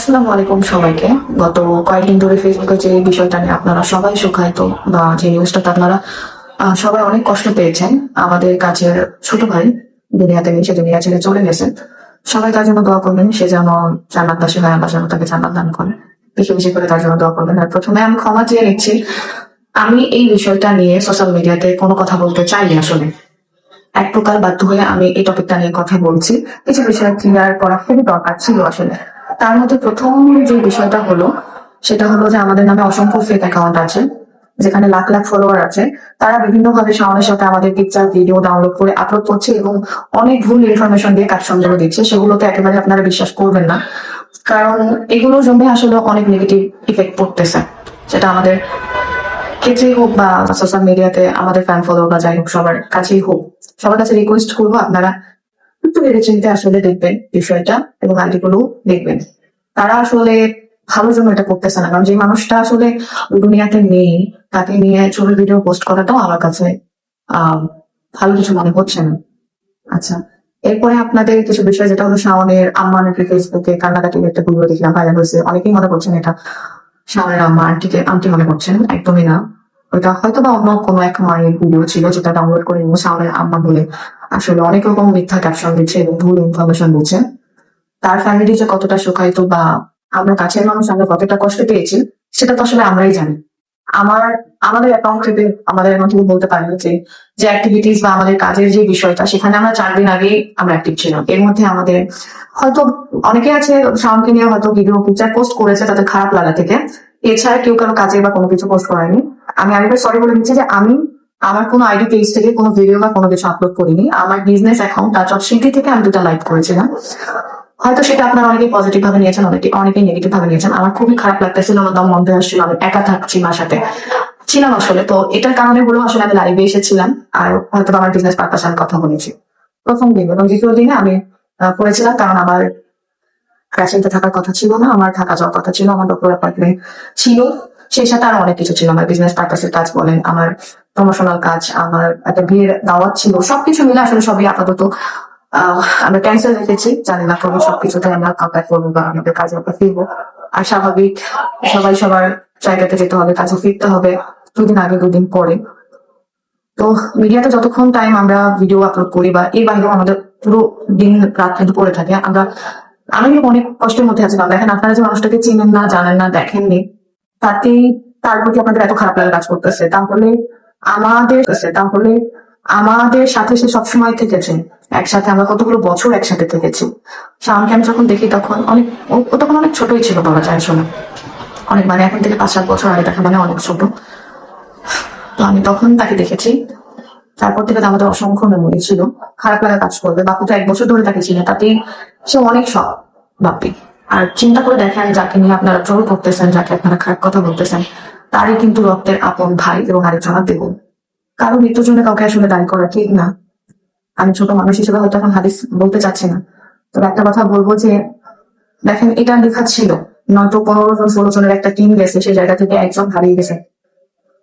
আসসালামু আলাইকুম সবাইকে। গত কয়েকদিন ধরে ফেসবুকে যে বিষয়টা নিয়ে আপনারা সবাই শোকায়িত বা যে নিউজটাতে আপনারা সবাই অনেক কষ্ট পেয়েছেন। আমাদের কাছের ছোট ভাই দুনিয়া থেকে সে দুনিয়া ছেড়ে চলে গেছে। সবাই তার জন্য দোয়া করবেন, সে যেন জান্নাতবাসী হয়, আল্লাহ যেন তাকে জান্নাত দান করে। বেশি বেশি করে তার জন্য দোয়া করবেন। আর প্রথমে আমি ক্ষমা চেয়ে নিচ্ছি, আমি এই বিষয়টা নিয়ে সোশ্যাল মিডিয়াতে কোনো কথা বলতে চাইনি আসলে। এক প্রকার বাধ্য হয়ে আমি এই টপিকটা নিয়ে কথা বলছি। কিছু বিষয় ক্লিয়ার করা খুবই দরকার ছিল আসলে। তার মধ্যে প্রথম যে বিষয়টা হলো, সেটা হলো যে আমাদের নামে অসংখ্য ফেক অ্যাকাউন্ট আছে, যেখানে লাখ লাখ ফলোয়ার আছে। তারা বিভিন্ন ভাবে সাথে আমাদের পিকচার ভিডিও ডাউনলোড করে আপলোড করছে এবং অনেক ভুল ইনফরমেশন দিয়ে কাজ সন্দেহ দিচ্ছে, সেগুলোতে একেবারে আপনারা বিশ্বাস করবেন না। কারণ এগুলোর জন্য আসলে অনেক নেগেটিভ ইফেক্ট পড়তেছে। সেটা আমাদের ক্ষেত্রেই হোক বা সোশ্যাল মিডিয়াতে আমাদের ফ্যান ফলো বা যাই হোক, সবার কাছেই হোক। সবার কাছে রিকোয়েস্ট করব আপনারা একটু ভেবে চিন্তে আসলে দেখবেন বিষয়টা এবং আইডিগুলো দেখবেন। তারা আসলে ভালোর জন্য এটা করতেছে না। কারণ যে মানুষটা আসলে দুনিয়াতে নেই, তাকে নিয়ে ছবি, ভিডিও পোস্ট করাটাও আমার কাছে ভালো কিছু মনে হচ্ছে না। আচ্ছা এরপরে আপনাদের কিছু বিষয় যেটা হলো শাওনের আম্মা নাকি ফেসবুকে কান্নাকাটি একটা ভিডিও দেখলাম ভাইরাল হয়েছে। অনেকেই মনে করছেন এটা শাওনের আম্মা, আন্টিকে, আন্টি মনে করছেন, একদমই না। ওটা হয়তো বা অন্য কোনো এক মায়ের ভিডিও ছিল যেটা ডাউনলোড করে শাওনের আম্মা বলে। আসলে অনেক রকম মিথ্যা ক্যাপশন দিচ্ছে এবং ভুল ইনফরমেশন দিচ্ছে। তার ফ্যামিলি যে কতটা শোকায়িত বা আমরা কাছের মানুষ, আমরা কতটা কষ্ট পেয়েছি, সেটা তো আসলে আমরাই জানি। আমার, আমাদের অ্যাকাউন্ট থেকে আমাদের এমন কেউ বলতে পারেন যে যে অ্যাক্টিভিটিস বা আমাদের কাজের যে বিষয়টা, সেখানে আমরা চার দিন আগেই আমরা অ্যাক্টিভ ছিলাম। এর মধ্যে আমাদের হয়তো অনেকে আছে, শাওনকে নিয়ে হয়তো ভিডিও পিকচার পোস্ট করেছে তাদের খারাপ লাগা থেকে। এছাড়া কেউ কারও কাজে বা কোনো কিছু পোস্ট করেনি আমি আরেকবার সরি বলে দিচ্ছি যে, আমি আমার কোনো আইডি পেজ থেকে কোনো ভিডিও বা কোনো কিছু আপলোড করিনি। আমার business account touch of city থেকে আমি দুটা লাইভ করেছিলাম। হয়তো সেটা আপনারা অনেকেই পজিটিভ ভাবে নিয়েছেন, অনেকে, অনেকেই নেগেটিভ ভাবে নিয়েছেন। আমার খুবই খারাপ লাগতেছিল, আমার দম বন্ধ আসছিল, আমি একা থাকছি বাসাতে ছিলাম আসলে, তো এটার কারণে হলো আসলে আমি লাইভে এসেছিলাম, আর হয়তো আমার বিজনেস পারপাস আমি কথা বলেছি। প্রথম দিন এবং দ্বিতীয় দিনে আমি করেছিলাম, কারণ আমার ক্রাশিংতে থাকার কথা ছিল না, আমার থাকা যাওয়ার কথা ছিল, আমার ডক্টর অ্যাপয়েন্টমেন্ট ছিল। সেই সাথে আরও অনেক কিছু ছিল। আমার বিজনেস পারপাসের কাজ বলেন, আমার প্রমোশনাল কাজ, আমার একটা বিয়ের দাওয়াত ছিল, সবকিছু মিলে আসলে সবই আপাতত আমরা ক্যান্সেল রেখেছি। জানি না কবে সবকিছুতে আমরা কন্ট্যাক্ট করব বা আমাদের কাজে আমরা ফিরবো। আর স্বাভাবিক সবাই সবার জায়গাতে যেতে হবে, কাজে ফিরতে হবে দুদিন আগে, দুদিন পরে। তো মিডিয়াতে যতক্ষণ টাইম আমরা ভিডিও আপলোড করি বা এই বাইরেও আমাদের পুরো দিন রাত কিন্তু পড়ে থাকে, আমরা, আমি অনেক কষ্টের মধ্যে আছি দেখেন আপনারা যে মানুষটাকে চিনেন না, জানেন না, দেখেননি তাতেই তার প্রতি আপনাদের এত খারাপ লাগা কাজ করতেছে। তাহলে আমাদের তাহলে আমাদের সাথে সে সবসময় থেকেছে। একসাথে আমরা কতগুলো বছর একসাথে থেকেছি। শামকে আমি যখন দেখি তখন অনেক, ও- তখন অনেক ছোটই ছিল বলা যায় আসলে। অনেক মানে এখন থেকে পাঁচ সাত বছর আগে দেখা মানে অনেক ছোট। তো আমি তখন তাকে দেখেছি। তারপর থেকে আমাদের অসংখ্য মেমোরি ছিল। খারাপ লাগা কাজ করবে। বাপু তো এক বছর ধরে তাকে ছিল তাতেই সে অনেক সব বাপি। আর চিন্তা করে দেখেন যাকে নিয়ে আপনারা ট্রোল করতেছেন, যাকে আপনারা খারাপ কথা বলতেছেন, তারই কিন্তু রক্তের আপন ভাই এবং আরেকজনের দেব কারও মৃত্যুর জন্য কাউকে আসলে দায়ী করা ঠিক না। আমি ছোট মানুষ হিসেবে হয়তো এখন হাদিস বলতে চাচ্ছি না। তবে একটা কথা বলব যে, দেখেন এটা লেখা ছিল, নয়তো পনেরো জন, ষোলো জনের একটা টিম গেছে, সেই জায়গা থেকে একজন হারিয়ে গেছে।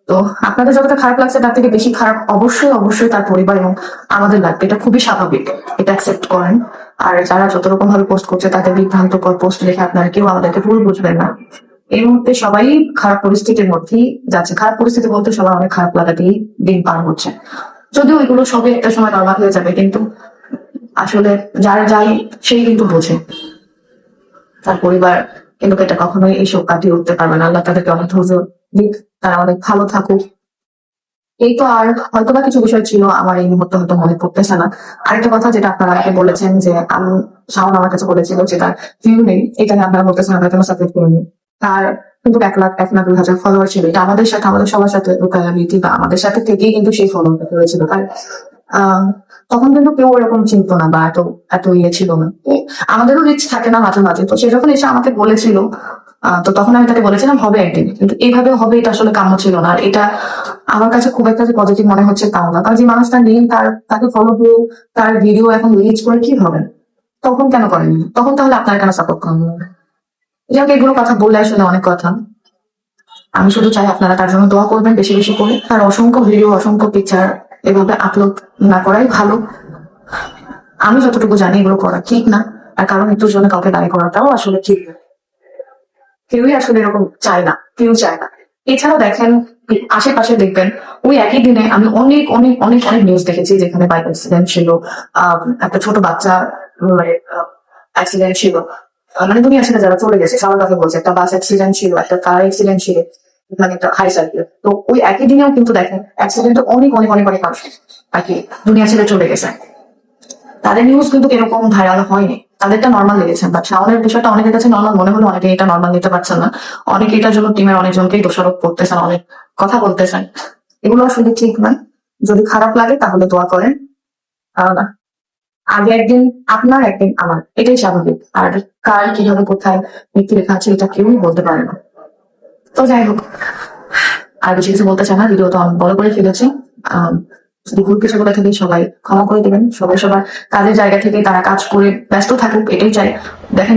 তো আপনাদের যতটা খারাপ লাগছে তার থেকে বেশি খারাপ অবশ্যই অবশ্যই তার পরিবার এবং আমাদের লাগবে। এটা খুবই স্বাভাবিক। এটা অ্যাকসেপ্ট করেন। আর যারা যত রকম ভাবে পোস্ট করছে, তাদের বিভ্রান্তকর পোস্ট লিখে আপনারা কেউ আমাদেরকে ভুল বুঝবেন না। এই মুহূর্তে সবাই খারাপ পরিস্থিতির মধ্যেই যাচ্ছে। খারাপ পরিস্থিতি বলতে সবার অনেক খারাপ লাগাতেই দিন পার হচ্ছে। যদিও এগুলো সবই একটা সময় বরবাদ হয়ে যাবে, কিন্তু আসলে যার যাই, সেই কিন্তু বোঝে। তার পরিবার কিন্তু এটা কখনোই এইসব কাটিয়ে উঠতে পারবে না। আল্লাহ তাদেরকে অনেক ধৈর্য দিক, তারা অনেক ভালো থাকুক। এই তো আর হয়তো বা কিছু বিষয় ছিল আমার এই মুহূর্তে হয়তো মনে পড়তেছে না। আরেকটা কথা যেটা আপনারা আমাকে বলেছেন যে আমি শাওন আমার কাছে বলেছিল যে তার ভিউ নেই। এটা নিয়ে আপনারা বলতেছেন আমরা কেন সাবস্ক্রাইব করিনি? তার কিন্তু এক লাখ এক লাখ দুই হাজার ফলোয়ার ছিল। এটা আমাদের সাথে আমাদের সবার সাথে লোকালিটি বা আমাদের সাথে থেকেই কিন্তু সেই ফলোয়ারটা হয়েছিল। আহ, তখন কিন্তু কেউ এরকম চিনতো না বা এত এত ইয়ে ছিল না। আমাদেরও রিচ থাকে না মাঝে মাঝে। তো সে যখন এসে আমাকে বলেছিল তো তখন আমি তাকে বলেছিলাম, হবে একদিন। কিন্তু এইভাবে হবে, এটা আসলে কাম্য ছিল না। আর এটা আমার কাছে খুব একটা পজিটিভ মনে হচ্ছে তাও না। কারণ যে মানুষটা নেই, তার, তাকে ফলো দিয়ে তার ভিডিও এখন রিচ করে কি হবে? তখন কেন করেননি তখন তাহলে আপনার কেন সাপোর্ট করেন যাকে এগুলো কথা বললে আসলে অনেক কথা। আমি শুধু চাই আপনারা তার জন্য দোয়া করবেন বেশি বেশি করে। তার অসংখ্য ভিডিও অসংখ্য পিকচার এভাবে আপলোড না করাই ভালো। আমি যতটুকু জানি এগুলো করা ঠিক না। আর কারণ মৃত্যুর জন্য কাউকে দায়ী করাটাও আসলে ঠিক না। কেউই আসলে এরকম চায় না, কেউ চায় না। এছাড়াও দেখেন, আশেপাশে দেখবেন, ওই একই দিনে আমি অনেক অনেক অনেক অনেক নিউজ দেখেছি যেখানে বাইক অ্যাক্সিডেন্ট ছিল একটা ছোট বাচ্চা মানে অ্যাক্সিডেন্ট ছিল। মানে দুনিয়া ছেড়ে যারা চলে গেছে, সবার কথা বলছে, একটা বাস অ্যাক্সিডেন্ট ছিল, একটা কার অ্যাক্সিডেন্ট ছিল মানে একটা হাই সার্কেল তো ওই একই দিনেও কিন্তু দেখেন অ্যাক্সিডেন্টে অনেক অনেক অনেক অনেক আর কি দুনিয়া ছেড়ে চলে গেছে। তাদের নিউজ কিন্তু এরকম ভাইরাল হয়নি। তাদেরটা নর্মাল লেগেছে বাট শাওনের বিষয়টা অনেকের কাছে নর্মাল মনে হলো, অনেকে এটা নর্মাল নিতে পারছেন না। অনেকে এটার জন্য টিমের অনেকজনকেই দোষারোপ করতেছেন, অনেক কথা বলতেছেন। এগুলো আসলে ঠিক নয় যদি খারাপ লাগে, তাহলে দোয়া করেন। আগে একদিন আপনার, একদিন আমার। এটাই স্বাভাবিক। আর কার কীভাবে কোথায় মৃত্যু লেখা আছে, এটা কেউই বলতে পারে না। তো যাই হোক, আর বেশি কিছু বলতে চাই না ভিডিও তো অনেক বড় করে ফেলেছি। ভুল কিছু করে থাকি সবাই ক্ষমা করে দেবেন। সবাই সবার কাজের জায়গা থেকে তারা কাজ করে ব্যস্ত থাকুক, এটাই চাই। দেখেন